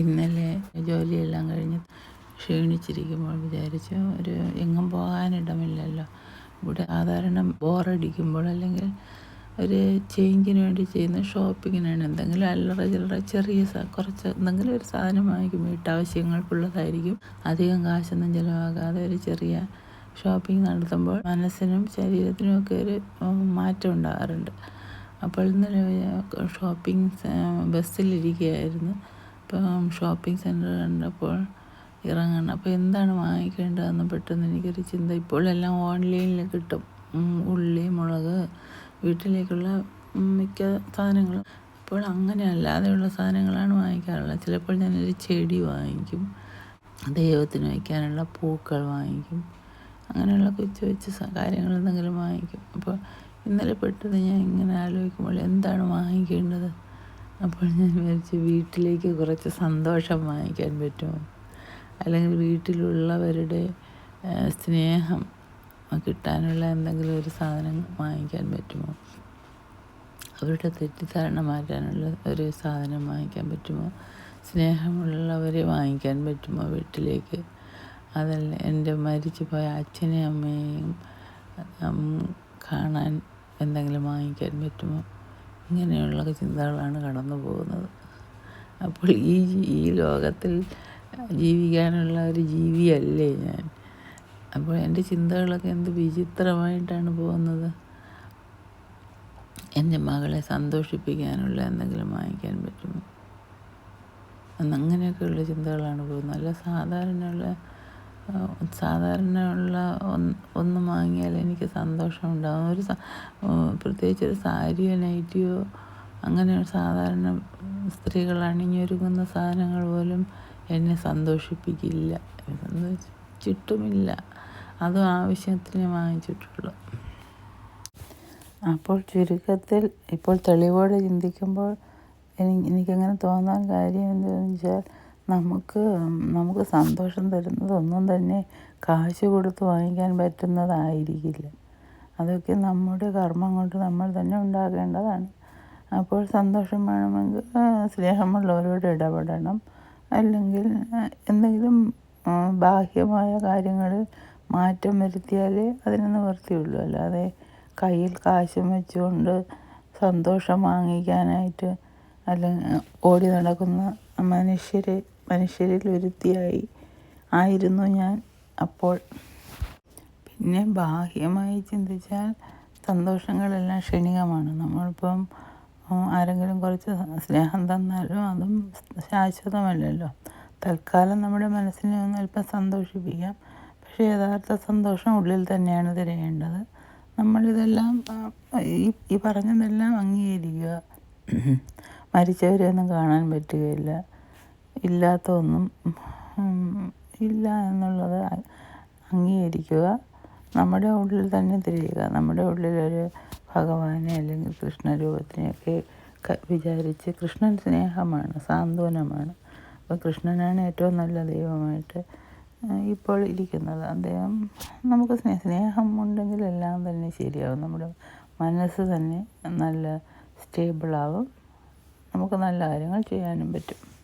ഇന്നലെ ജോലിയെല്ലാം കഴിഞ്ഞ് ക്ഷീണിച്ചിരിക്കുമ്പോൾ വിചാരിച്ചു ഒരു എങ്ങും പോകാനിടമില്ലല്ലോ. ഇവിടെ സാധാരണ ബോറടിക്കുമ്പോൾ അല്ലെങ്കിൽ ഒരു ചേഞ്ചിന് വേണ്ടി ചെയ്യുന്ന ഷോപ്പിങ്ങിനാണ് എന്തെങ്കിലും അല്ലറ ചില്ലറ ചെറിയ കുറച്ച് എന്തെങ്കിലും ഒരു സാധനം വാങ്ങിക്കും. വീട്ടാവശ്യങ്ങൾക്കുള്ളതായിരിക്കും. അധികം കാശൊന്നും ചിലവാകാതെ ഒരു ചെറിയ ഷോപ്പിംഗ് നടത്തുമ്പോൾ മനസ്സിനും ശരീരത്തിനും ഒക്കെ ഒരു മാറ്റം ഉണ്ടാകാറുണ്ട്. അപ്പോൾ ഇന്നലെ ഷോപ്പിംഗ് ബസ്സിലിരിക്കുകയായിരുന്നു. അപ്പം ഷോപ്പിംഗ് സെന്റർ കണ്ടപ്പോൾ ഇറങ്ങണം. അപ്പോൾ എന്താണ് വാങ്ങിക്കേണ്ടതെന്ന് പെട്ടെന്ന് എനിക്കൊരു ചിന്ത. ഇപ്പോഴെല്ലാം ഓൺലൈനിൽ കിട്ടും. ഉള്ളി മുളക് വീട്ടിലേക്കുള്ള മിക്ക സാധനങ്ങളും. അപ്പോൾ അങ്ങനെ അല്ലാതെയുള്ള സാധനങ്ങളാണ് വാങ്ങിക്കാറുള്ളത്. ചിലപ്പോൾ ഞാനൊരു ചെടി വാങ്ങിക്കും. ദൈവത്തിന് വയ്ക്കാനുള്ള പൂക്കൾ വാങ്ങിക്കും. അങ്ങനെയുള്ള കൊച്ചു കൊച്ചു കാര്യങ്ങൾ എന്തെങ്കിലും വാങ്ങിക്കും. അപ്പോൾ ഇന്നലെ പെട്ടെന്ന് ഞാൻ ഇങ്ങനെ ആലോചിക്കുമ്പോൾ എന്താണ് വാങ്ങിക്കേണ്ടത്? അപ്പോൾ ഞാൻ വിചാരിച്ചു വീട്ടിലേക്ക് കുറച്ച് സന്തോഷം വാങ്ങിക്കാൻ പറ്റുമോ? അല്ലെങ്കിൽ വീട്ടിലുള്ളവരുടെ സ്നേഹം കിട്ടാനുള്ള എന്തെങ്കിലും ഒരു സാധനം വാങ്ങിക്കാൻ പറ്റുമോ? അവരുടെ തെറ്റിദ്ധാരണ മാറ്റാനുള്ള ഒരു സാധനം വാങ്ങിക്കാൻ പറ്റുമോ? സ്നേഹമുള്ളവരെ വാങ്ങിക്കാൻ പറ്റുമോ വീട്ടിലേക്ക്? അതല്ല എന്റെ മരിച്ചു പോയ അച്ഛനെയും അമ്മയെയും കാണാൻ എന്തെങ്കിലും വാങ്ങിക്കാൻ പറ്റുമോ? ഇങ്ങനെയുള്ള ചിന്തകളാണ് കടന്നു പോകുന്നത്. അപ്പോൾ ഈ ഈ ലോകത്തിൽ ജീവിക്കാനുള്ള ഒരു ജീവിയല്ലേ ഞാൻ? അപ്പോൾ എന്റെ ചിന്തകളൊക്കെ എന്ത് വിചിത്രമായിട്ടാണ് പോകുന്നത്? എന്റെ മകളെ സന്തോഷിപ്പിക്കാനുള്ള എന്തെങ്കിലും വാങ്ങിക്കാൻ പറ്റുമോ? അങ്ങനെയൊക്കെയുള്ള ചിന്തകളാണ് പോകുന്നത്. അല്ല സാധാരണയുള്ള സാധാരണയുള്ള ഒന്ന് ഒന്ന് വാങ്ങിയാൽ എനിക്ക് സന്തോഷമുണ്ടാകും ഒരു പ്രത്യേകിച്ച് ഒരു സാരിയോ നൈറ്റിയോ അങ്ങനെ സാധാരണ സ്ത്രീകൾ അണിഞ്ഞൊരുങ്ങുന്ന സാധനങ്ങൾ പോലും എന്നെ സന്തോഷിപ്പിക്കില്ല. സന്തോഷിച്ചിട്ടുമില്ല അതും ആവശ്യത്തിന് വാങ്ങിച്ചിട്ടുള്ളൂ. അപ്പോൾ ചുരുക്കത്തിൽ ഇപ്പോൾ തെളിവോടെ ചിന്തിക്കുമ്പോൾ എനിക്ക് എനിക്കങ്ങനെ തോന്നാൻ കാര്യം എന്താണെന്ന് വെച്ചാൽ നമുക്ക് നമുക്ക് സന്തോഷം തരുന്നത് ഒന്നും തന്നെ കാശ് കൊടുത്ത് വാങ്ങിക്കാൻ പറ്റുന്നതായിരിക്കില്ല. അതൊക്കെ നമ്മുടെ കർമ്മം കൊണ്ട് നമ്മൾ തന്നെ ഉണ്ടാക്കേണ്ടതാണ് അപ്പോൾ സന്തോഷം വേണമെങ്കിൽ സ്നേഹമുള്ളവരോട് ഇടപെടണം. അല്ലെങ്കിൽ എന്തെങ്കിലും ബാഹ്യമായ കാര്യങ്ങളിൽ മാറ്റം വരുത്തിയാലേ അതിന് നിവൃത്തിയുള്ളൂ അല്ലാതെ കയ്യിൽ കാശും വെച്ചുകൊണ്ട് സന്തോഷം വാങ്ങിക്കാനായിട്ട് അല്ലെങ്കിൽ ഓടി നടക്കുന്ന മനുഷ്യരെ മനുഷ്യരിൽ ഒരുത്തിയായി ആയിരുന്നു ഞാൻ അപ്പോൾ. പിന്നെ ബാഹ്യമായി ചിന്തിച്ചാൽ സന്തോഷങ്ങളെല്ലാം ക്ഷണികമാണ്. നമ്മളിപ്പം ആരെങ്കിലും കുറച്ച് സ്നേഹം തന്നാലും അതും ശാശ്വതമല്ലല്ലോ. തൽക്കാലം നമ്മുടെ മനസ്സിനെ ഒന്ന് അല്പം സന്തോഷിപ്പിക്കാം. പക്ഷേ യഥാർത്ഥ സന്തോഷം ഉള്ളിൽ തന്നെയാണ് തിരയേണ്ടത്. നമ്മളിതെല്ലാം ഈ പറഞ്ഞതെല്ലാം അംഗീകരിക്കുക. മരിച്ചവരെയൊന്നും കാണാൻ പറ്റുകയില്ല. ഇല്ലാത്ത ഒന്നും ഇല്ല എന്നുള്ളത് അംഗീകരിക്കുക. നമ്മുടെ ഉള്ളിൽ തന്നെ തിരിയുക. നമ്മുടെ ഉള്ളിലൊരു ഭഗവാനെ അല്ലെങ്കിൽ കൃഷ്ണരൂപത്തിനെയൊക്കെ രൂപത്തിനെയൊക്കെ വിചാരിച്ച് കൃഷ്ണൻ സ്നേഹമാണ് സാന്ത്വനമാണ്. അപ്പോൾ കൃഷ്ണനാണ് ഏറ്റവും നല്ല ദൈവമായിട്ട് ഇപ്പോൾ ഇരിക്കുന്നത്. അദ്ദേഹം നമുക്ക് സ്നേഹ സ്നേഹം ഉണ്ടെങ്കിൽ എല്ലാം തന്നെ ശരിയാവും. നമ്മുടെ മനസ്സ് തന്നെ നല്ല സ്റ്റേബിളാവും. നമുക്ക് നല്ല കാര്യങ്ങൾ ചെയ്യാനും പറ്റും.